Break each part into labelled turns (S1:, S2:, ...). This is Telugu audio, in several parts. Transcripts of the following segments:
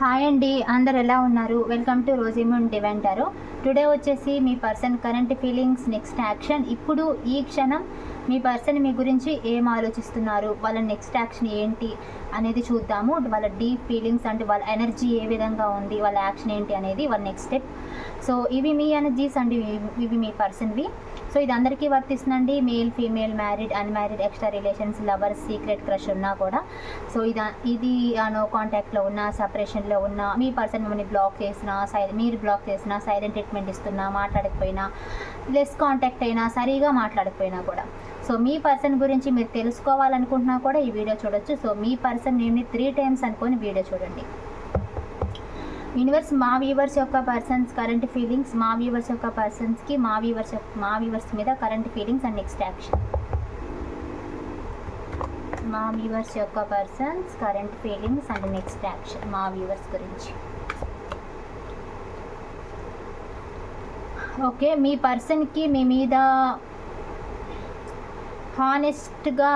S1: హాయ్ అండి అందరు ఎలా ఉన్నారు? వెల్కమ్ టు రోజీమూన్ డివెంటారు టుడే వచ్చేసి మీ person current feelings next action ఇప్పుడు ఈ క్షణం మీ పర్సన్ మీ గురించి ఏం ఆలోచిస్తున్నారు? వాళ్ళ నెక్స్ట్ యాక్షన్ ఏంటి అనేది చూద్దాము. వాళ్ళ డీప్ ఫీలింగ్స్ అంటే వాళ్ళ ఎనర్జీ ఏ విధంగా ఉంది? వాళ్ళ యాక్షన్ ఏంటి అనేది వాళ్ళ నెక్స్ట్ స్టెప్ సో ఇవి మీ ఎనర్జీస్ అండి. ఇవి మీ పర్సన్వి సో ఇది అందరికీ వర్తిస్తుందండి. Male female married unmarried extra relations lovers secret crush ఉన్నా కూడా. సో ఇది ఇది నో కాంటాక్ట్లో ఉన్న సపరేషన్లో ఉన్న మీ పర్సన్ మిమ్మల్ని బ్లాక్ చేసినా సై మీరు బ్లాక్ చేసినా సైలెంట్ ట్రీట్మెంట్ ఇస్తున్నా మాట్లాడకపోయినా లెస్ కాంటాక్ట్ అయినా సరిగా మాట్లాడకపోయినా కూడా. సో మీ పర్సన్ గురించి మీరు తెలుసుకోవాలనుకుంటున్నా కూడా ఈ వీడియో చూడొచ్చు. సో మీ పర్సన్ నేమ్ని త్రీ టైమ్స్ అనుకొని వీడియో చూడండి. యూనివర్స్ మా వ్యూవర్స్ యొక్క పర్సన్స్ కరెంట్ ఫీలింగ్స్ మా వ్యూవర్స్ యొక్క పర్సన్స్కి మా వ్యూవర్స్ మా వ్యూవర్స్ మీద current feelings and next action మా వ్యూవర్స్ యొక్క persons current feelings and next action మా వ్యూవర్స్ గురించి. ఓకే మీ పర్సన్కి మీ మీద హానెస్ట్గా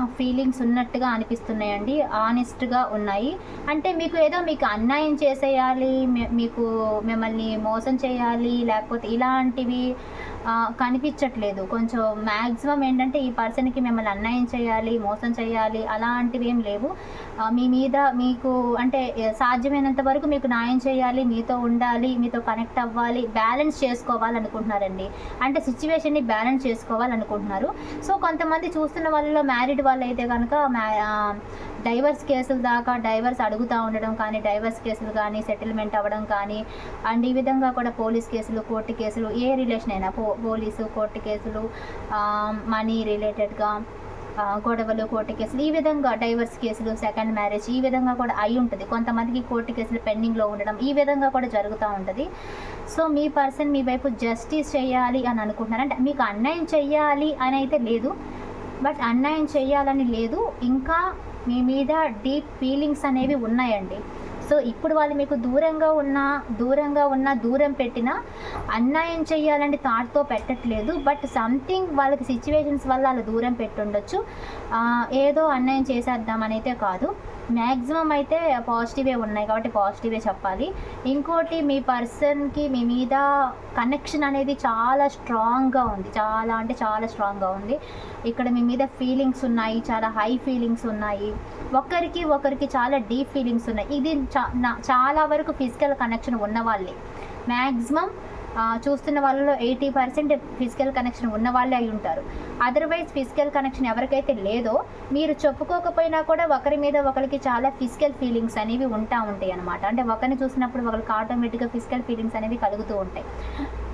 S1: ఫీలింగ్స్ ఉన్నట్టుగా అనిపిస్తున్నాయండి. ఆనెస్ట్గా ఉన్నాయి. అంటే మీకు ఏదో మీకు అన్యాయం చేసేయాలి మీకు మిమ్మల్ని మోసం చేయాలి లేకపోతే ఇలాంటివి కనిపించట్లేదు. కొంచెం మ్యాక్సిమం ఏంటంటే ఈ పర్సన్కి మిమ్మల్ని అన్యాయం చేయాలి మోసం చేయాలి అలాంటివి ఏం లేవు. మీ మీద మీకు అంటే సాధ్యమైనంత వరకు మీకు న్యాయం చేయాలి మీతో ఉండాలి మీతో కనెక్ట్ అవ్వాలి బ్యాలెన్స్ చేసుకోవాలనుకుంటున్నారండి. అంటే సిచ్యువేషన్ని బ్యాలెన్స్ చేసుకోవాలనుకుంటున్నారు. సో కొంతమంది చూస్తున్న వాళ్ళలో మ్యారీడ్ వాళ్ళు అయితే కనుక మ్యా డైవర్స్ కేసుల దాకా డైవర్స్ అడుగుతూ ఉండడం కానీ డైవర్స్ కేసులు కానీ సెటిల్మెంట్ అవ్వడం కానీ అండ్ ఈ విధంగా కూడా పోలీస్ కేసులు కోర్టు కేసులు ఏ రిలేషన్ అయినా పో పోలీసు కోర్టు కేసులు మనీ రిలేటెడ్గా గొడవలు కోర్టు కేసులు ఈ విధంగా డైవర్స్ కేసులు సెకండ్ మ్యారేజ్ ఈ విధంగా కూడా అయి ఉంటుంది. కొంతమందికి కోర్టు కేసులు పెండింగ్లో ఉండడం ఈ విధంగా కూడా జరుగుతూ ఉంటుంది. సో మీ పర్సన్ మీ వైపు జస్టిస్ చేయాలి అని అనుకుంటున్నారు. అంటే మీకు అన్యాయం చేయాలి అని అయితే లేదు. బట్ అన్యాయం చేయాలని లేదు. ఇంకా మీ మీద డీప్ ఫీలింగ్స్ అనేవి ఉన్నాయండి. సో ఇప్పుడు వాళ్ళు మీకు దూరంగా ఉన్న దూరంగా ఉన్న దూరం పెట్టినా అన్యాయం చేయాలని థాట్తో పెట్టట్లేదు బట్ సంథింగ్ వాళ్ళకి సిచ్యువేషన్స్ వల్ల అలా దూరం పెట్టుండొచ్చు. ఏదో అన్యాయం చేసేద్దామని అయితే కాదు. మ్యాక్సిమం అయితే పాజిటివే ఉన్నాయి కాబట్టి పాజిటివే చెప్పాలి. ఇంకోటి మీ పర్సన్కి మీ మీద కనెక్షన్ అనేది చాలా స్ట్రాంగ్గా ఉంది. చాలా అంటే చాలా స్ట్రాంగ్గా ఉంది. ఇక్కడ మీ మీద ఫీలింగ్స్ ఉన్నాయి చాలా హై ఫీలింగ్స్ ఉన్నాయి. ఒకరికి ఒకరికి చాలా డీప్ ఫీలింగ్స్ ఉన్నాయి. ఇది చాలా వరకు ఫిజికల్ కనెక్షన్ ఉన్నవాళ్ళే మ్యాక్సిమం చూస్తున్న వాళ్ళలో ఎయిటీ పర్సెంట్ ఫిజికల్ కనెక్షన్ ఉన్న వాళ్ళే అయి ఉంటారు. అదర్వైజ్ ఫిజికల్ కనెక్షన్ ఎవరికైతే లేదో మీరు చెప్పుకోకపోయినా కూడా ఒకరి మీద ఒకరికి చాలా ఫిజికల్ ఫీలింగ్స్ అనేవి ఉంటా ఉంటాయి అనమాట అంటే ఒకరిని చూసినప్పుడు ఒకరికి ఆటోమేటిక్గా ఫిజికల్ ఫీలింగ్స్ అనేవి కలుగుతూ ఉంటాయి.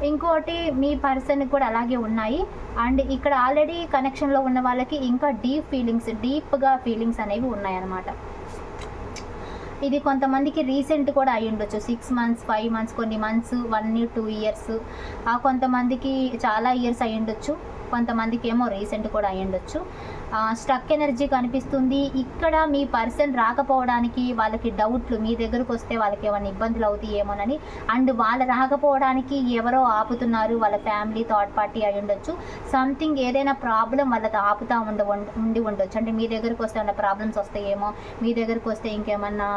S1: ఇంకోటి మీ పర్సన్ కూడా అలాగే ఉన్నాయి. అండ్ ఇక్కడ ఆల్రెడీ కనెక్షన్లో ఉన్న వాళ్ళకి ఇంకా డీప్ ఫీలింగ్స్ డీప్గా ఫీలింగ్స్ అనేవి ఉన్నాయన్నమాట ఇది కొంతమందికి రీసెంట్ కూడా అయి ఉండొచ్చు. సిక్స్ మంత్స్ ఫైవ్ మంత్స్ కొన్ని మంత్స్ వన్ టూ ఇయర్స్ కొంతమందికి చాలా ఇయర్స్ అయి ఉండొచ్చు. కొంతమందికి ఏమో రీసెంట్ కూడా అయి ఉండొచ్చు స్టక్ ఎనర్జీ కనిపిస్తుంది. ఇక్కడ మీ పర్సన్ రాకపోవడానికి వాళ్ళకి డౌట్లు మీ దగ్గరకు వస్తే వాళ్ళకి ఏమైనా ఇబ్బందులు అవుతాయేమోనని అండ్ వాళ్ళు రాకపోవడానికి ఎవరో ఆపుతున్నారు వాళ్ళ ఫ్యామిలీ థర్డ్ పార్టీ అయి ఉండొచ్చు సంథింగ్ ఏదైనా ప్రాబ్లం వాళ్ళతో ఆపుతా ఉండ ఉండి ఉండొచ్చు. అంటే మీ దగ్గరకు వస్తే ఏమైనా ప్రాబ్లమ్స్ వస్తాయేమో మీ దగ్గరకు వస్తే ఇంకేమన్నా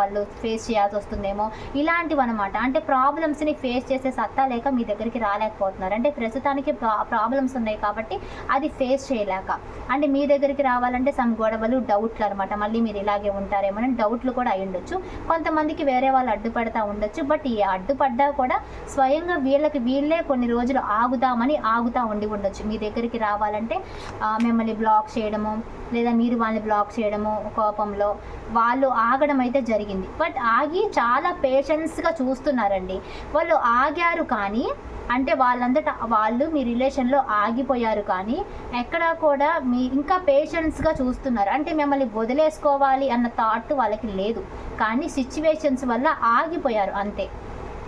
S1: వాళ్ళు ఫేస్ చేయాల్సి వస్తుందేమో ఇలాంటివి అనమాట అంటే ప్రాబ్లమ్స్ని ఫేస్ చేసే సత్తా లేక మీ దగ్గరికి రాలేకపోతున్నారు. అంటే ప్రస్తుతానికి ప్రాబ్లమ్స్ ఉన్నాయి. కాబట్టి అది ఫేస్ చేయలేక. అంటే మీ దగ్గరికి రావాలంటే సమ్ గొడవలు డౌట్లు అనమాట మళ్ళీ మీరు ఇలాగే ఉంటారేమో అని డౌట్లు కూడా అయి ఉండొచ్చు. కొంతమందికి వేరే వాళ్ళు అడ్డుపడతా ఉండొచ్చు. బట్ ఈ అడ్డుపడ్డా కూడా స్వయంగా వీళ్ళకి వీళ్ళే కొన్ని రోజులు ఆగుదామని ఆగుతా ఉండి ఉండొచ్చు. మీ దగ్గరికి రావాలంటే మిమ్మల్ని బ్లాక్ చేయడము లేదా మీరు వాళ్ళని బ్లాక్ చేయడము కోపంలో వాళ్ళు ఆగడం అయితే జరిగింది. బట్ ఆగి చాలా పేషెన్స్గా చూస్తున్నారండి. వాళ్ళు ఆగారు కానీ అంటే వాళ్ళంతటా వాళ్ళు మీ రిలేషన్లో ఆగిపోయారు కానీ ఎక్కడా కూడా మీ ఇంకా పేషెన్స్గా చూస్తున్నారు. అంటే మిమ్మల్ని వదిలేసుకోవాలి అన్న థాట్ వాళ్ళకి లేదు. కానీ సిచ్యువేషన్స్ వల్ల ఆగిపోయారు అంతే.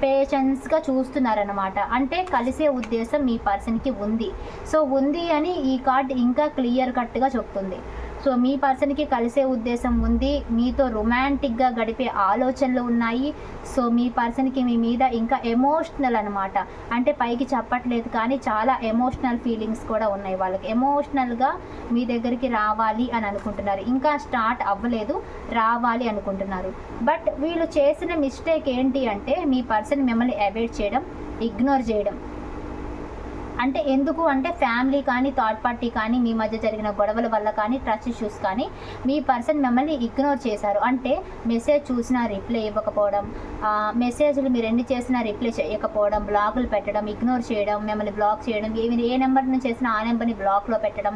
S1: పేషెన్స్గా చూస్తున్నారనమాట అంటే కలిసే ఉద్దేశం మీ పర్సన్కి ఉంది. సో ఉంది అని ఈ కార్డ్ ఇంకా క్లియర్ కట్గా చెప్తుంది. సో మీ పర్సన్కి కలిసే ఉద్దేశం ఉంది. మీతో రొమాంటిక్గా గడిపే ఆలోచనలు ఉన్నాయి. సో మీ పర్సన్కి మీ మీద ఇంకా ఎమోషనల్ అనమాట అంటే పైకి చెప్పట్లేదు కానీ చాలా ఎమోషనల్ ఫీలింగ్స్ కూడా ఉన్నాయి వాళ్ళకి. ఎమోషనల్గా మీ దగ్గరికి రావాలి అని అనుకుంటున్నారు. ఇంకా స్టార్ట్ అవ్వలేదు రావాలి అనుకుంటున్నారు. బట్ వీళ్ళు చేసిన మిస్టేక్ ఏంటి అంటే మీ పర్సన్ మిమ్మల్ని అవాయిడ్ చేయడం ఇగ్నోర్ చేయడం. అంటే ఎందుకు అంటే ఫ్యామిలీ కానీ థర్డ్ పార్టీ కానీ మీ మధ్య జరిగిన గొడవల వల్ల కానీ ట్రస్ట్ ఇష్యూస్ కానీ మీ పర్సన్ మిమ్మల్ని ఇగ్నోర్ చేశారు. అంటే మెసేజ్ చూసినా రిప్లై ఇవ్వకపోవడం మెసేజ్లు మీరు ఎన్ని చేసినా రిప్లై చేయకపోవడం బ్లాకులు పెట్టడం ఇగ్నోర్ చేయడం మిమ్మల్ని బ్లాక్ చేయడం ఏమి ఏ నెంబర్ నుంచి చేసినా ఆ నెంబర్ని బ్లాక్లో పెట్టడం.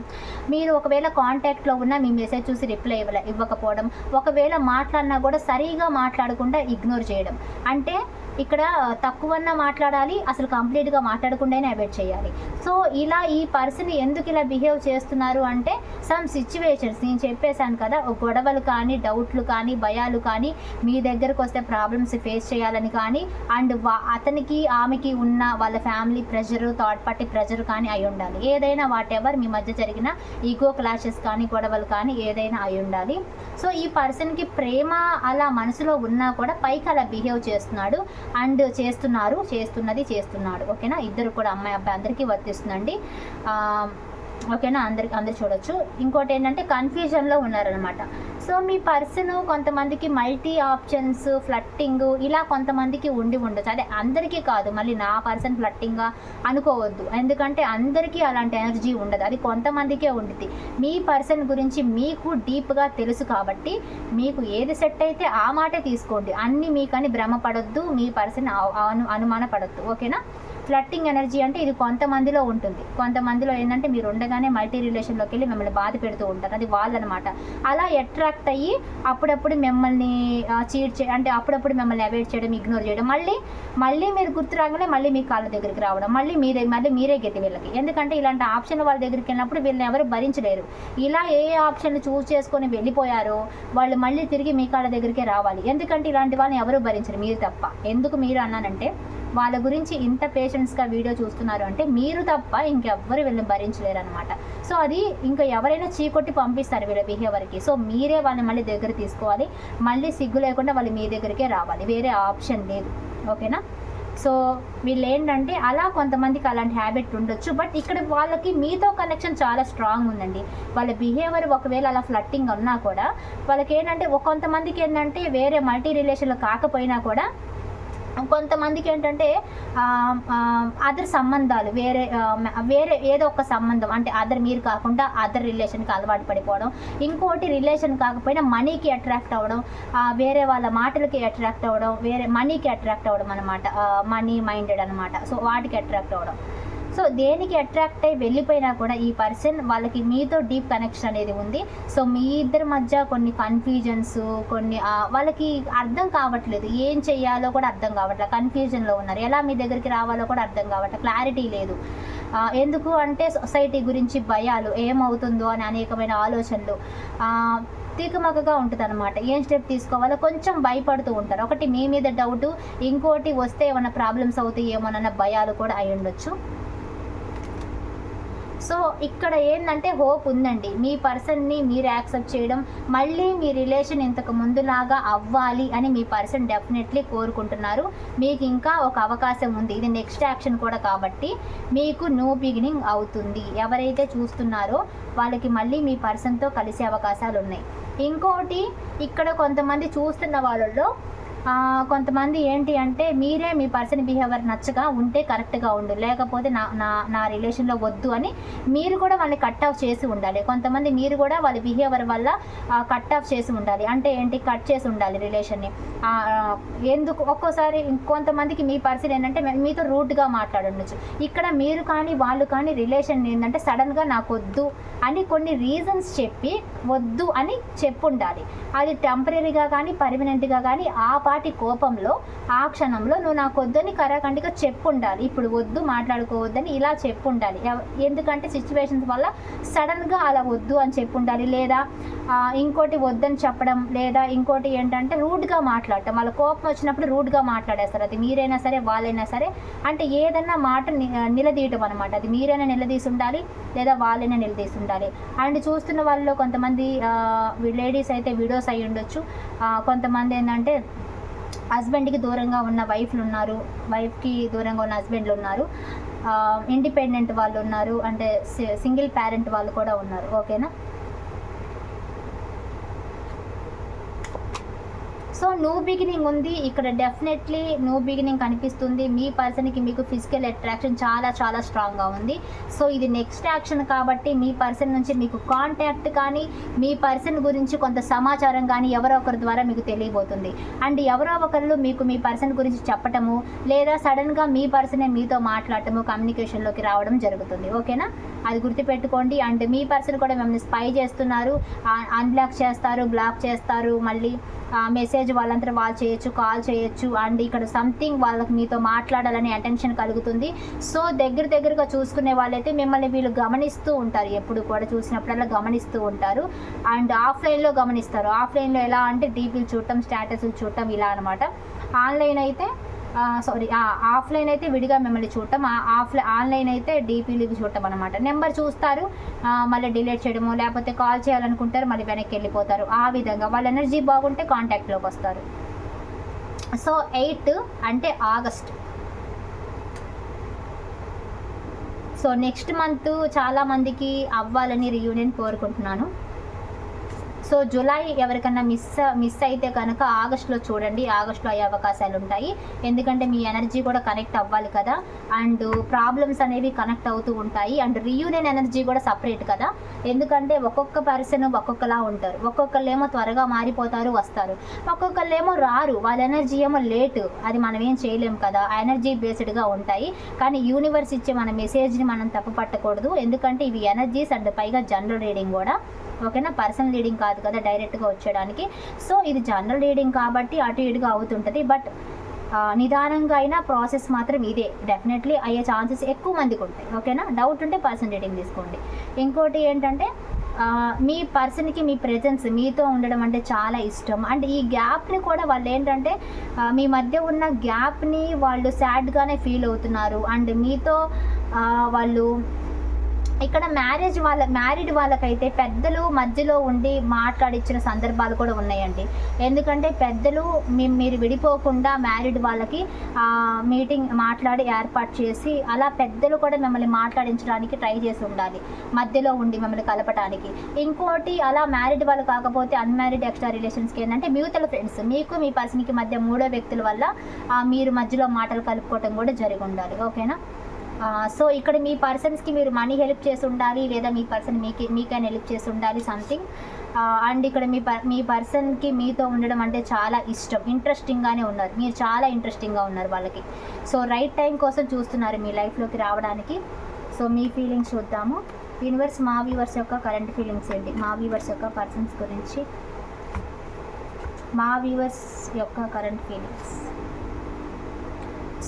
S1: మీరు ఒకవేళ కాంటాక్ట్లో ఉన్న మీ మెసేజ్ చూసి రిప్లై ఇవ్వలే ఇవ్వకపోవడం. ఒకవేళ మాట్లాడినా కూడా సరిగా మాట్లాడకుండా ఇగ్నోర్ చేయడం. అంటే ఇక్కడ తక్కువన్నా మాట్లాడాలి అసలు కంప్లీట్గా మాట్లాడకుండానే అవాయిడ్ చేయాలి. సో ఇలా ఈ పర్సన్ ఎందుకు ఇలా బిహేవ్ చేస్తున్నారు అంటే సమ్ సిచ్యువేషన్స్ నేను చెప్పేశాను కదా గొడవలు కానీ డౌట్లు కానీ భయాలు కానీ మీ దగ్గరకు వస్తే ప్రాబ్లమ్స్ ఫేస్ చేయాలని కానీ అండ్ వా అతనికి ఆమెకి ఉన్న వాళ్ళ family pressure third party pressure కానీ అయి ఉండాలి. ఏదైనా వాట్ ఎవర్ మీ మధ్య జరిగిన ఈగో క్లాషెస్ కానీ గొడవలు కానీ ఏదైనా అయి ఉండాలి. సో ఈ పర్సన్కి ప్రేమ అలా మనసులో ఉన్నా కూడా పైకి అలా బిహేవ్ చేస్తున్నాడు అండ్ చేస్తున్నారు చేస్తున్నది చేస్తున్నాడు. ఓకేనా ఇద్దరు కూడా అమ్మాయి అబ్బాయి అందరికీ వర్తిస్తుందండి. ఆ, ఓకేనా? అందరికి అందరు చూడొచ్చు. ఇంకోటి ఏంటంటే కన్ఫ్యూజన్లో ఉన్నారనమాట సో మీ పర్సన్ కొంతమందికి మల్టీ ఆప్షన్స్ ఫ్లట్టింగ్ ఇలా కొంతమందికి ఉండి ఉండొచ్చు. అదే అందరికీ కాదు మళ్ళీ నా పర్సన్ ఫ్లట్టింగ్గా అనుకోవద్దు. ఎందుకంటే అందరికీ అలాంటి ఎనర్జీ ఉండదు. అది కొంతమందికే ఉండిద్ది. మీ పర్సన్ గురించి మీకు డీప్గా తెలుసు కాబట్టి మీకు ఏది సెట్ అయితే ఆ మాటే తీసుకోండి. అన్నీ మీకని భ్రమపడొద్దు మీ పర్సన్ అను అనుమానపడొద్దు. ఓకేనా? ఫ్లట్టింగ్ ఎనర్జీ అంటే ఇది కొంతమందిలో ఉంటుంది. కొంతమందిలో ఏంటంటే మీరు ఉండగానే మల్టీ రిలేషన్లోకి వెళ్ళి మిమ్మల్ని బాధ పెడుతూ ఉంటారు. అది వాళ్ళనమాట. అలా అట్రాక్ట్ అయ్యి అప్పుడప్పుడు మిమ్మల్ని చీట్ చే అంటే అప్పుడప్పుడు మిమ్మల్ని అవాయిడ్ చేయడం ఇగ్నోర్ చేయడం మళ్ళీ మళ్ళీ మీరు గుర్తు రాగానే మళ్ళీ మీ కాళ్ళ దగ్గరికి రావడం మళ్ళీ మీరే మళ్ళీ మీరే గెతి వీళ్ళకి. ఎందుకంటే ఇలాంటి ఆప్షన్ వాళ్ళ దగ్గరికి వెళ్ళినప్పుడు వీళ్ళని ఎవరు భరించలేరు. ఇలా ఏ ఆప్షన్లు చూస్ చేసుకొని వెళ్ళిపోయారో వాళ్ళు మళ్ళీ తిరిగి మీ కాళ్ళ దగ్గరికే రావాలి. ఎందుకంటే ఇలాంటి వాళ్ళని ఎవరు భరించరు. మీరు తప్ప. ఎందుకు మీరు అన్నానంటే వాళ్ళ గురించి ఇంత పేషెంట్స్గా వీడియో చూస్తున్నారు అంటే మీరు తప్ప ఇంకెవ్వరు వీళ్ళని భరించలేరు అనమాట సో అది ఇంకా ఎవరైనా చీకొట్టి పంపిస్తారు వీళ్ళ బిహేవియర్కి సో మీరే వాళ్ళని మళ్ళీ దగ్గర తీసుకోవాలి. మళ్ళీ సిగ్గు లేకుండా వాళ్ళు మీ దగ్గరికే రావాలి. వేరే ఆప్షన్ లేదు. ఓకేనా? సో వీళ్ళు ఏంటంటే అలా కొంతమందికి అలాంటి హ్యాబిట్ ఉండొచ్చు. బట్ ఇక్కడ వాళ్ళకి మీతో కనెక్షన్ చాలా స్ట్రాంగ్ ఉందండి. వాళ్ళ బిహేవియర్ ఒకవేళ అలా ఫ్లట్టింగ్ ఉన్నా కూడా వాళ్ళకి ఏంటంటే ఒక కొంతమందికి ఏంటంటే వేరే మల్టీ రిలేషన్లో కాకపోయినా కూడా కొంతమందికి ఏంటంటే అదర్ సంబంధాలు వేరే వేరే ఏదో ఒక సంబంధం అంటే అదర్ మీరు కాకుండా అదర్ రిలేషన్కి అలవాటు పడిపోవడం ఇంకోటి రిలేషన్ కాకపోయినా మనీకి అట్రాక్ట్ అవ్వడం వేరే వాళ్ళ మాటలకి అట్రాక్ట్ అవ్వడం వేరే మనీకి అట్రాక్ట్ అవ్వడం అనమాట మనీ మైండెడ్ అనమాట సో వాటికి అట్రాక్ట్ అవ్వడం. సో దేనికి అట్రాక్ట్ అయ్యి వెళ్ళిపోయినా కూడా ఈ పర్సన్ వాళ్ళకి మీతో డీప్ కనెక్షన్ అనేది ఉంది. సో మీ ఇద్దరి మధ్య కొన్ని కన్ఫ్యూజన్స్ కొన్ని వాళ్ళకి అర్థం కావట్లేదు. ఏం చేయాలో కూడా అర్థం కావట్లేదు. కన్ఫ్యూజన్లో ఉన్నారు. ఎలా మీ దగ్గరికి రావాలో కూడా అర్థం కావట్లేదు. క్లారిటీ లేదు. ఎందుకు అంటే సొసైటీ గురించి భయాలు ఏమవుతుందో అని అనేకమైన ఆలోచనలు తికమకగా తీకమకగా ఉంటుంది అనమాట ఏం స్టెప్ తీసుకోవాలో కొంచెం భయపడుతూ ఉంటారు. ఒకటి మీ మీద డౌట్ ఇంకోటి వస్తే ఏమైనా ప్రాబ్లమ్స్ అవుతాయి ఏమోనన్న భయాలు కూడా అయి ఉండొచ్చు. సో ఇక్కడ ఏంటంటే హోప్ ఉందండి. మీ పర్సన్ని మీరు యాక్సెప్ట్ చేయడం మళ్ళీ మీ రిలేషన్ ఇంతకు ముందులాగా అవ్వాలి అని మీ పర్సన్ డెఫినెట్లీ కోరుకుంటున్నారు. మీకు ఇంకా ఒక అవకాశం ఉంది. ఇది నెక్స్ట్ యాక్షన్ కూడా కాబట్టి మీకు న్యూ బిగినింగ్ అవుతుంది. ఎవరైతే చూస్తున్నారో వాళ్ళకి మళ్ళీ మీ పర్సన్తో కలిసే అవకాశాలు ఉన్నాయి ఇంకోటి ఇక్కడ కొంతమంది చూస్తున్న వాళ్ళలో కొంతమంది ఏంటి అంటే మీరే మీ పర్సన్ బిహేవియర్ నచ్చగా ఉంటే కరెక్ట్గా ఉండు లేకపోతే నా నా నా రిలేషన్లో వద్దు అని మీరు కూడా వాళ్ళని కట్ ఆఫ్ చేసి ఉండాలి. కొంతమంది మీరు కూడా వాళ్ళ బిహేవియర్ వల్ల కట్ ఆఫ్ చేసి ఉండాలి. అంటే ఏంటి? కట్ చేసి ఉండాలి రిలేషన్ని ఎందుకు? ఒక్కోసారి కొంతమందికి మీ పర్సన్ ఏంటంటే మీతో రూట్గా మాట్లాడుండొచ్చు. ఇక్కడ మీరు కానీ వాళ్ళు కానీ రిలేషన్ ఏంటంటే సడన్గా నాకు వద్దు అని కొన్ని రీజన్స్ చెప్పి వద్దు అని చెప్పుండాలి. అది టెంపరీగా కానీ పర్మనెంట్గా కానీ ఆ పాట చిన్నపాటి కోపంలో ఆ క్షణంలో నువ్వు నాకు వద్దని కరాకండిగా చెప్పు ఉండాలి ఇప్పుడు వద్దు మాట్లాడుకోవద్దని ఇలా చెప్పు ఉండాలి ఎందుకంటే సిచ్యువేషన్స్ వల్ల సడన్గా అలా వద్దు అని చెప్పు ఉండాలి లేదా ఇంకోటి వద్దని చెప్పడం లేదా ఇంకోటి ఏంటంటే రూడ్గా మాట్లాడటం. వాళ్ళ కోపం వచ్చినప్పుడు రూడ్గా మాట్లాడేస్తారు. అది మీరైనా సరే వాళ్ళైనా సరే. అంటే ఏదన్నా మాట ని- నిలదీయటం అనమాట అది మీరైనా నిలదీసి ఉండాలి లేదా వాళ్ళైనా నిలదీసి ఉండాలి. అండ్ చూస్తున్న వాళ్ళలో కొంతమంది లేడీస్ అయితే వీడియోస్ అయి ఉండొచ్చు కొంతమంది ఏంటంటే హస్బెండ్కి దూరంగా ఉన్న వైఫ్లు ఉన్నారు. వైఫ్కి దూరంగా ఉన్న హస్బెండ్లు ఉన్నారు. ఇండిపెండెంట్ వాళ్ళు ఉన్నారు. అంటే సింగిల్ పేరెంట్ వాళ్ళు కూడా ఉన్నారు. ఓకేనా? సో న్యూ బిగినింగ్ ఉంది. ఇక్కడ డెఫినెట్లీ న్యూ బిగినింగ్ కనిపిస్తుంది. మీ పర్సన్కి మీకు ఫిజికల్ అట్రాక్షన్ చాలా చాలా స్ట్రాంగ్గా ఉంది. సో ఇది నెక్స్ట్ యాక్షన్ కాబట్టి మీ పర్సన్ నుంచి మీకు కాంటాక్ట్ కానీ మీ పర్సన్ గురించి కొంత సమాచారం కానీ ఎవరో ఒకరి ద్వారా మీకు తెలియబోతుంది. అండ్ ఎవరో ఒకరు మీకు మీ పర్సన్ గురించి చెప్పటము లేదా సడన్గా మీ పర్సనే మీతో మాట్లాడటము కమ్యూనికేషన్లోకి రావడం జరుగుతుంది. ఓకేనా అది గుర్తుపెట్టుకోండి. అండ్ మీ పర్సన్ కూడా మిమ్మల్ని స్పై చేస్తున్నారు. అన్బ్లాక్ చేస్తారు బ్లాక్ చేస్తారు. మళ్ళీ మెసేజ్ వాళ్ళంతా వాళ్ళు చేయొచ్చు కాల్ చేయొచ్చు. అండ్ ఇక్కడ సంథింగ్ వాళ్ళకి మీతో మాట్లాడాలని అటెన్షన్ కలుగుతుంది. సో దగ్గర దగ్గరగా చూసుకునే వాళ్ళైతే మిమ్మల్ని వీళ్ళు గమనిస్తూ ఉంటారు. ఎప్పుడు కూడా చూసినప్పుడల్లా గమనిస్తూ ఉంటారు. అండ్ ఆఫ్లైన్లో గమనిస్తారు. ఆఫ్లైన్లో ఎలా అంటే డీపీలు చూడటం స్టేటస్లు చూడటం ఇలా అనమాట ఆన్లైన్ అయితే సారీ ఆఫ్లైన్ అయితే విడిగా మిమ్మల్ని చూడటం ఆఫ్లైన్ ఆన్లైన్ అయితే డీపీలు చూడటం అనమాట నెంబర్ చూస్తారు మళ్ళీ డిలీట్ చేయడము లేకపోతే కాల్ చేయాలనుకుంటారు మళ్ళీ వెనక్కి వెళ్ళిపోతారు. ఆ విధంగా వాళ్ళ ఎనర్జీ బాగుంటే కాంటాక్ట్లోకి వస్తారు. సో ఎయిత్ అంటే ఆగస్ట్ సో నెక్స్ట్ మంత్ చాలా మందికి అవ్వాలని రియూనియన్ కోరుకుంటున్నాను. సో జూలై ఎవరికన్నా మిస్ మిస్ అయితే కనుక ఆగస్ట్లో చూడండి. ఆగస్ట్లో అయ్యే అవకాశాలు ఉంటాయి ఎందుకంటే మీ ఎనర్జీ కూడా కనెక్ట్ అవ్వాలి కదా. అండ్ ప్రాబ్లమ్స్ అనేవి కనెక్ట్ అవుతూ ఉంటాయి. అండ్ రియూనియన్ ఎనర్జీ కూడా సపరేట్ కదా. ఎందుకంటే ఒక్కొక్క పర్సన్ ఒక్కొక్కలా ఉంటారు. ఒక్కొక్కళ్ళేమో త్వరగా మారిపోతారు వస్తారు. ఒక్కొక్కళ్ళేమో రారు. వాళ్ళ ఎనర్జీ ఏమో లేటు. అది మనం ఏం చేయలేము కదా. ఎనర్జీ బేస్డ్గా ఉంటాయి. కానీ యూనివర్స్ ఇచ్చే మన మెసేజ్ని మనం తప్పు పట్టకూడదు ఎందుకంటే ఇవి ఎనర్జీస్ అండ్ పైగా జనరల్ రీడింగ్ కూడా. ఓకేనా? పర్సనల్ రీడింగ్ కాదు కదా డైరెక్ట్గా వచ్చేయడానికి. సో ఇది జనరల్ రీడింగ్ కాబట్టి అటు ఇటుగా అవుతుంటుంది. బట్ నిదానంగా అయినా ప్రాసెస్ మాత్రం ఇదే. డెఫినెట్లీ అయ్యే ఛాన్సెస్ ఎక్కువ మందికి ఉంటాయి. ఓకేనా? డౌట్ ఉంటే పర్సన్ రీడింగ్ తీసుకోండి. ఇంకోటి ఏంటంటే మీ పర్సన్కి మీ ప్రెజెన్స్ మీతో ఉండడం అంటే చాలా ఇష్టం. అండ్ ఈ గ్యాప్ని కూడా వాళ్ళు ఏంటంటే మీ మధ్య ఉన్న గ్యాప్ని వాళ్ళు సాడ్గానే ఫీల్ అవుతున్నారు. అండ్ మీతో వాళ్ళు ఇక్కడ మ్యారేజ్ వాళ్ళ మ్యారీడ్ వాళ్ళకైతే పెద్దలు మధ్యలో ఉండి మాట్లాడించిన సందర్భాలు కూడా ఉన్నాయండి. ఎందుకంటే పెద్దలు మీ- మీరు విడిపోకుండా మ్యారీడ్ వాళ్ళకి మీటింగ్ మాట్లాడి ఏర్పాటు చేసి అలా పెద్దలు కూడా మిమ్మల్ని మాట్లాడించడానికి ట్రై చేసి ఉండాలి. మధ్యలో ఉండి మిమ్మల్ని కలపడానికి ఇంకోటి అలా మ్యారీడ్ వాళ్ళు కాకపోతే అన్మ్యారీడ్ ఎక్స్ట్రా రిలేషన్స్కి ఏంటంటే మ్యూచువల్ ఫ్రెండ్స్ మీకు మీ పర్సన్కి మధ్య మూడో వ్యక్తుల వల్ల మీరు మధ్యలో మాటలు కలుపుకోవటం కూడా జరిగి ఉండాలి. ఓకేనా? సో ఇక్కడ మీ పర్సన్స్కి మీరు మనీ హెల్ప్ చేసి ఉండాలి లేదా మీ పర్సన్ మీకు మీకైనా హెల్ప్ చేసి ఉండాలి సంథింగ్ అండ్ ఇక్కడ మీ పర్ మీ పర్సన్కి మీతో ఉండడం అంటే చాలా ఇష్టం ఇంట్రెస్టింగ్గానే ఉన్నారు. మీరు చాలా ఇంట్రెస్టింగ్గా ఉన్నారు వాళ్ళకి. సో రైట్ టైం కోసం చూస్తున్నారు మీ లైఫ్లోకి రావడానికి. సో మీ ఫీలింగ్స్ చూద్దాము. యూనివర్స్ మా వ్యూవర్స్ యొక్క కరెంట్ ఫీలింగ్స్ ఏంటి? మా వ్యూవర్స్ యొక్క పర్సన్స్ గురించి. మా వ్యూవర్స్ యొక్క కరెంట్ ఫీలింగ్స్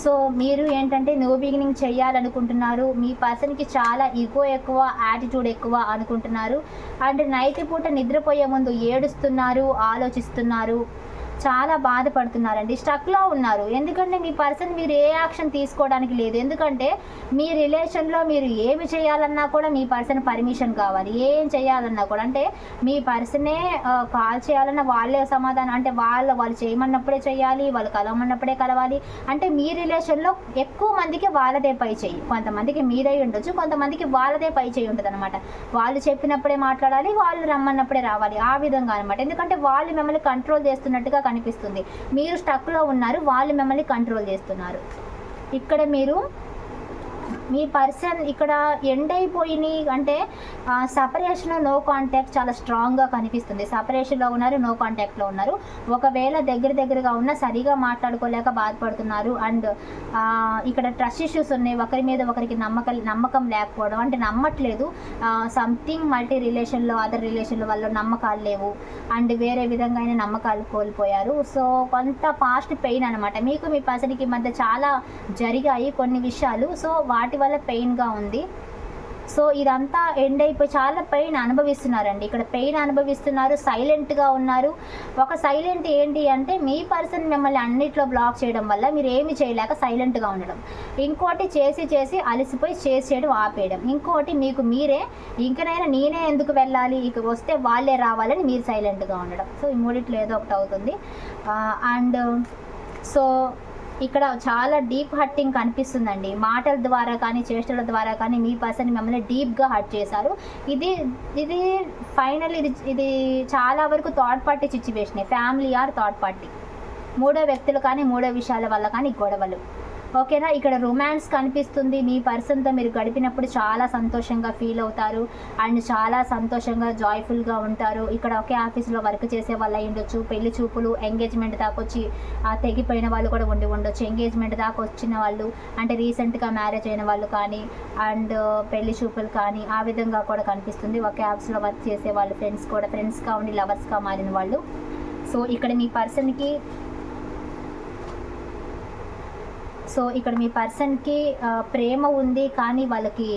S1: సో మీరు ఏంటంటే న్యూ బిగినింగ్ చేయాలనుకుంటున్నారు మీ పర్సన్కి చాలా ఈగో ఎక్కువ యాటిట్యూడ్ ఎక్కువ అనుకుంటున్నారు. అండ్ నైట్ పూట నిద్రపోయే ముందు ఏడుస్తున్నారు ఆలోచిస్తున్నారు. చాలా బాధపడుతున్నారండి. స్టక్లో ఉన్నారు. ఎందుకంటే మీ పర్సన్ మీరు ఏ యాక్షన్ తీసుకోవడానికి లేదు. ఎందుకంటే మీ రిలేషన్లో మీరు ఏమి చేయాలన్నా కూడా మీ పర్సన్ పర్మిషన్ కావాలి. ఏం చేయాలన్నా కూడా అంటే మీ పర్సనే కాల్ చేయాలన్నా వాళ్ళే సమాధానం అంటే వాళ్ళు వాళ్ళు చేయమన్నప్పుడే చేయాలి వాళ్ళు కలవమన్నప్పుడే కలవాలి. అంటే మీ రిలేషన్లో ఎక్కువ మందికి వాళ్ళదే పై చేయి కొంతమందికి మీరే ఉండొచ్చు కొంతమందికి వాళ్ళదే పై చేయి ఉంటుంది అనమాట వాళ్ళు చెప్పినప్పుడే మాట్లాడాలి వాళ్ళు రమ్మన్నప్పుడే రావాలి. ఆ విధంగా అనమాట ఎందుకంటే వాళ్ళు మిమ్మల్ని కంట్రోల్ చేస్తున్నట్టుగా కనిపిస్తుంది. మీరు స్టక్లో ఉన్నారు వాళ్ళు మిమ్మల్ని కంట్రోల్ చేస్తున్నారు. ఇక్కడ మీరు మీ పర్సన్ ఇక్కడ ఎండ్ అయిపోయినాయి అంటే సపరేషన్ నో కాంటాక్ట్ చాలా స్ట్రాంగ్గా కనిపిస్తుంది. సపరేషన్లో ఉన్నారు నో కాంటాక్ట్లో ఉన్నారు. ఒకవేళ దగ్గర దగ్గరగా ఉన్న సరిగా మాట్లాడుకోలేక బాధపడుతున్నారు. అండ్ ఇక్కడ ట్రస్ట్ ఇష్యూస్ ఉన్నాయి. ఒకరి మీద ఒకరికి నమ్మకం నమ్మకం లేకపోవడం అంటే నమ్మట్లేదు. సంథింగ్ మల్టీ రిలేషన్లో అదర్ రిలేషన్ల వల్ల నమ్మకాలు లేవు. అండ్ వేరే విధంగా అయినా నమ్మకాలు కోల్పోయారు. సో కొంత పాస్ట్ పెయిన్ అనమాట మీకు మీ పర్సన్కి మధ్య చాలా జరిగాయి కొన్ని విషయాలు. సో వాటి వల్ల పెయిన్గా ఉంది. సో ఇదంతా ఎండ్ అయిపోయి చాలా పెయిన్ అనుభవిస్తున్నారండి. ఇక్కడ పెయిన్ అనుభవిస్తున్నారు సైలెంట్గా ఉన్నారు. ఒక సైలెంట్ ఏంటి అంటే మీ పర్సన్ మిమ్మల్ని అన్నిట్లో బ్లాక్ చేయడం వల్ల మీరు ఏమి చేయలేక సైలెంట్గా ఉండడం. ఇంకోటి చేసి చేసి అలసిపోయి చేసి చేయడం ఆపేయడం. ఇంకోటి మీకు మీరే ఇంకనైనా నేనే ఎందుకు వెళ్ళాలి? ఇక వస్తే వాళ్ళే రావాలని మీరు సైలెంట్గా ఉండడం. సో ఈ మూడిట్లో ఏదో ఒకటి అవుతుంది. Uh, అండ్ సో ఇక్కడ చాలా డీప్ హర్టింగ్ కనిపిస్తుందండి. మాటల ద్వారా కానీ చేష్టల ద్వారా కానీ మీ పర్సన్ మిమ్మల్ని డీప్గా హర్ట్ చేశారు. ఇది ఇది ఫైనల్ ఇది ఇది చాలా వరకు third party situation. Family or third party. మూడో వ్యక్తులు కానీ మూడో విషయాల వల్ల కానీ గొడవలు. ఓకేనా? ఇక్కడ రొమాన్స్ కనిపిస్తుంది. మీ పర్సన్తో మీరు గడిపినప్పుడు చాలా సంతోషంగా ఫీల్ అవుతారు. అండ్ చాలా సంతోషంగా జాయ్ఫుల్గా ఉంటారు. ఇక్కడ ఒకే ఆఫీస్లో వర్క్ చేసే వాళ్ళు అయి ఉండొచ్చు. పెళ్ళి చూపులు ఎంగేజ్మెంట్ దాకా వచ్చి తెగిపోయిన వాళ్ళు కూడా ఉండి ఉండొచ్చు. ఎంగేజ్మెంట్ దాకా వచ్చిన వాళ్ళు అంటే రీసెంట్గా మ్యారేజ్ అయిన వాళ్ళు కానీ అండ్ పెళ్ళి చూపులు కానీ ఆ విధంగా కూడా కనిపిస్తుంది. ఒకే ఆఫీస్లో వర్క్ చేసే వాళ్ళు ఫ్రెండ్స్ కూడా ఫ్రెండ్స్గా ఉండి లవర్స్గా మారిన వాళ్ళు. సో ఇక్కడ మీ పర్సన్కి సో ఇక్కడ మీ పర్సన్కి ప్రేమ ఉంది కానీ వాళ్ళకి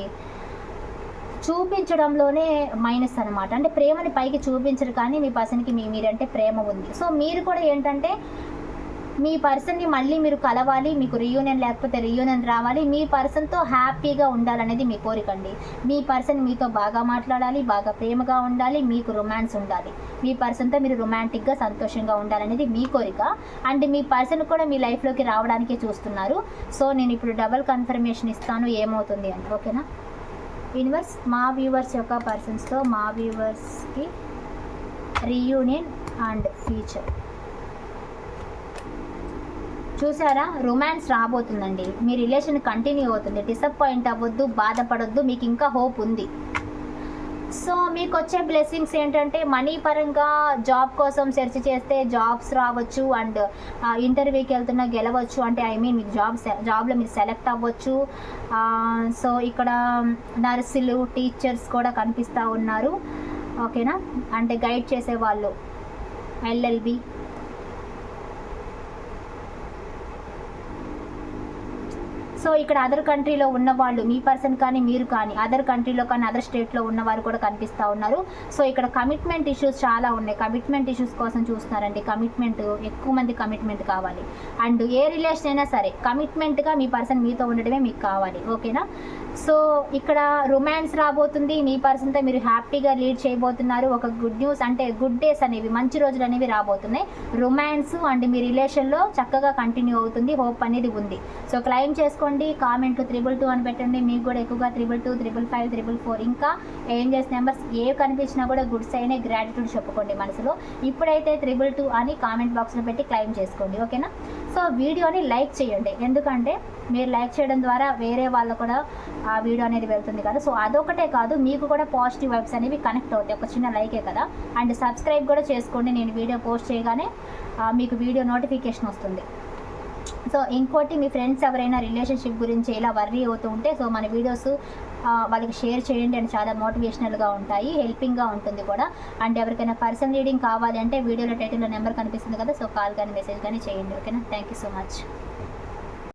S1: చూపించడంలోనే మైనస్ అనమాట అంటే ప్రేమని పైకి చూపించరు కానీ మీ పర్సన్కి మీ మీరంటే ప్రేమ ఉంది. సో మీరు కూడా ఏంటంటే మీ పర్సన్ని మళ్ళీ మీరు కలవాలి మీకు రియూనియన్ లేకపోతే రియూనియన్ రావాలి మీ పర్సన్తో హ్యాపీగా ఉండాలనేది మీ కోరికండి మీ పర్సన్ మీతో బాగా మాట్లాడాలి బాగా ప్రేమగా ఉండాలి మీకు రొమాన్స్ ఉండాలి. మీ పర్సన్తో మీరు రొమాంటిక్గా సంతోషంగా ఉండాలనేది మీ కోరిక. అండ్ మీ పర్సన్ కూడా మీ లైఫ్లోకి రావడానికే చూస్తున్నారు. సో నేను ఇప్పుడు డబల్ కన్ఫర్మేషన్ ఇస్తాను ఏమవుతుంది అని ఓకేనా యూనివర్స్ మా వ్యూవర్స్ యొక్క పర్సన్స్తో మా వ్యూవర్స్కి రీయూనియన్ అండ్ ఫ్యూచర్ చూసారా? రొమాన్స్ రాబోతుందండి. మీ రిలేషన్ కంటిన్యూ అవుతుంది. డిసప్పాయింట్ అవ్వద్దు బాధపడొద్దు మీకు ఇంకా హోప్ ఉంది. సో మీకు వచ్చే బ్లెస్సింగ్స్ ఏంటంటే మనీ పరంగా జాబ్ కోసం సెర్చ్ చేస్తే జాబ్స్ రావచ్చు అండ్ ఇంటర్వ్యూకి వెళ్తున్నా గెలవచ్చు. అంటే ఐ మీన్ మీకు జాబ్ జాబ్లో మీరు సెలెక్ట్ అవ్వచ్చు. సో ఇక్కడ నర్సులు టీచర్స్ కూడా కనిపిస్తూ ఉన్నారు. ఓకేనా అంటే గైడ్ చేసేవాళ్ళు. ఎల్ఎల్బి సో ఇక్కడ అదర్ కంట్రీలో ఉన్న వాళ్ళు మీ పర్సన్ కానీ మీరు కానీ అదర్ కంట్రీలో కానీ అదర్ స్టేట్లో ఉన్నవారు కూడా కనిపిస్తూ ఉన్నారు. సో ఇక్కడ కమిట్మెంట్ ఇష్యూస్ చాలా ఉన్నాయి. కమిట్మెంట్ ఇష్యూస్ కోసం చూస్తున్నారండి. కమిట్మెంట్ ఎక్కువ మంది కమిట్మెంట్ కావాలి. అండ్ ఏ రిలేషన్ అయినా సరే కమిట్మెంట్గా మీ పర్సన్ మీతో ఉండడమే మీకు కావాలి. ఓకేనా సో ఇక్కడ రొమాన్స్ రాబోతుంది. మీ పర్సన్తో మీరు హ్యాపీగా లీడ్ చేయబోతున్నారు. ఒక గుడ్ న్యూస్ అంటే గుడ్ డేస్ అనేవి మంచి రోజులు అనేవి రాబోతున్నాయి. రొమాన్స్ అండ్ మీ రిలేషన్లో చక్కగా కంటిన్యూ అవుతుంది. హోప్ అనేది ఉంది. సో క్లైమ్ చేసుకోండి. కామెంట్లు త్రిబుల్ టూ అని పెట్టండి. మీకు కూడా ఎక్కువగా triple two triple five triple four ఇంకా ఏం చేసిన నెంబర్స్ ఏ కనిపించినా కూడా గుడ్స్ అయినా గ్రాటిట్యూడ్ చెప్పుకోండి మనసులో. ఇప్పుడైతే త్రిబుల్ టూ అని కామెంట్ బాక్స్లో పెట్టి క్లైమ్ చేసుకోండి ఓకేనా సో వీడియోని లైక్ చేయండి. ఎందుకంటే మీరు లైక్ చేయడం ద్వారా వేరే వాళ్ళు కూడా ఆ వీడియో అనేది వెళ్తుంది కదా. సో అదొకటే కాదు మీకు కూడా పాజిటివ్ వైబ్స్ అనేవి కనెక్ట్ అవుతాయి. ఒక చిన్న లైకే కదా. అండ్ సబ్స్క్రైబ్ కూడా చేసుకోండి. నేను వీడియో పోస్ట్ చేయగానే మీకు వీడియో నోటిఫికేషన్ వస్తుంది. సో ఇంకోటి మీ ఫ్రెండ్స్ ఎవరైనా రిలేషన్షిప్ గురించి ఇలా వర్రీ అవుతూ ఉంటే సో మన వీడియోస్ వాళ్ళకి షేర్ చేయండి అండ్ చాలా మోటివేషనల్గా ఉంటాయి హెల్పింగ్గా ఉంటుంది కూడా. అండ్ ఎవరికైనా పర్సన్ రీడింగ్ కావాలి అంటే వీడియోలో టైటిల్లో నెంబర్ కనిపిస్తుంది కదా సో కాల్ కానీ మెసేజ్ కానీ చేయండి ఓకేనా థ్యాంక్ యూ సో మచ్